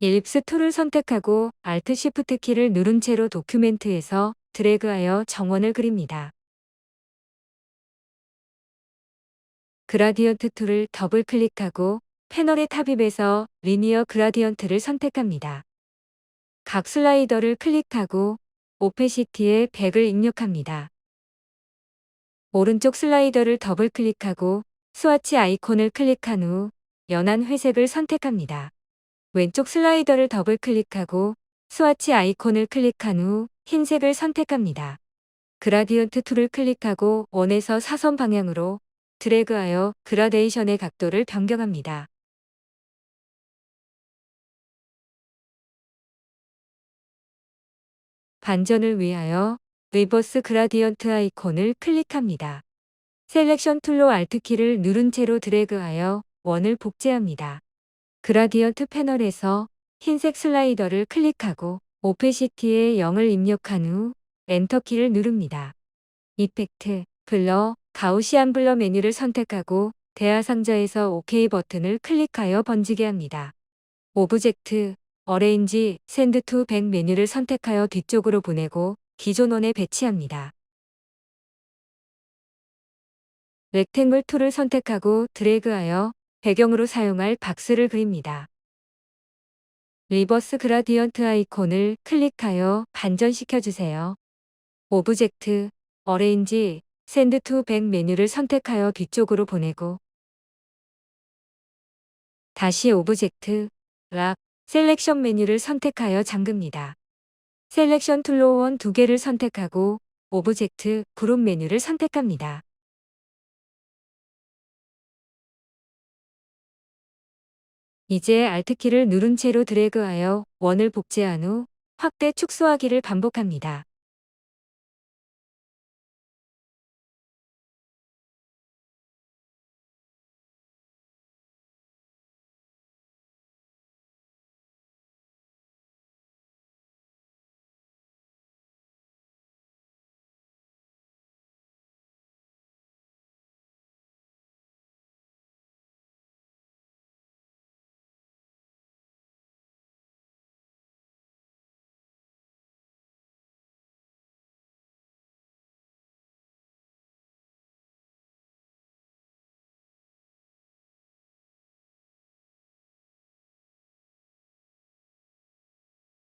일립스 툴을 선택하고 Alt Shift 키를 누른 채로 도큐멘트에서 드래그하여 정원을 그립니다. 그라디언트 툴을 더블 클릭하고 패널의 탑입에서 리니어 그라디언트를 선택합니다. 각 슬라이더를 클릭하고 오페시티에 100을 입력합니다. 오른쪽 슬라이더를 더블 클릭하고 스와치 아이콘을 클릭한 후 연한 회색을 선택합니다. 왼쪽 슬라이더를 더블 클릭하고 스와치 아이콘을 클릭한 후 흰색을 선택합니다. 그라디언트 툴을 클릭하고 원에서 사선 방향으로 드래그하여 그라데이션의 각도를 변경합니다. 반전을 위하여 리버스 그라디언트 아이콘을 클릭합니다. 셀렉션 툴로 Alt키를 누른 채로 드래그하여 원을 복제합니다. 그라디언트 패널에서 흰색 슬라이더를 클릭하고 오페시티에 0을 입력한 후 엔터키를 누릅니다. 이펙트, 블러, 가우시안 블러 메뉴를 선택하고 대화 상자에서 OK 버튼을 클릭하여 번지게 합니다. 오브젝트, 어레인지, 샌드 투 백 메뉴를 선택하여 뒤쪽으로 보내고 기존 원에 배치합니다. 렉탱글 툴을 선택하고 드래그하여 배경으로 사용할 박스를 그립니다. 리버스 그라디언트 아이콘을 클릭하여 반전시켜 주세요. 오브젝트, 어레인지, 샌드 투 백 메뉴를 선택하여 뒤쪽으로 보내고 다시 오브젝트, 락, 셀렉션 메뉴를 선택하여 잠급니다. 셀렉션 툴로 원 두 개를 선택하고 오브젝트, 그룹 메뉴를 선택합니다. 이제 Alt키를 누른 채로 드래그하여 원을 복제한 후 확대 축소하기를 반복합니다.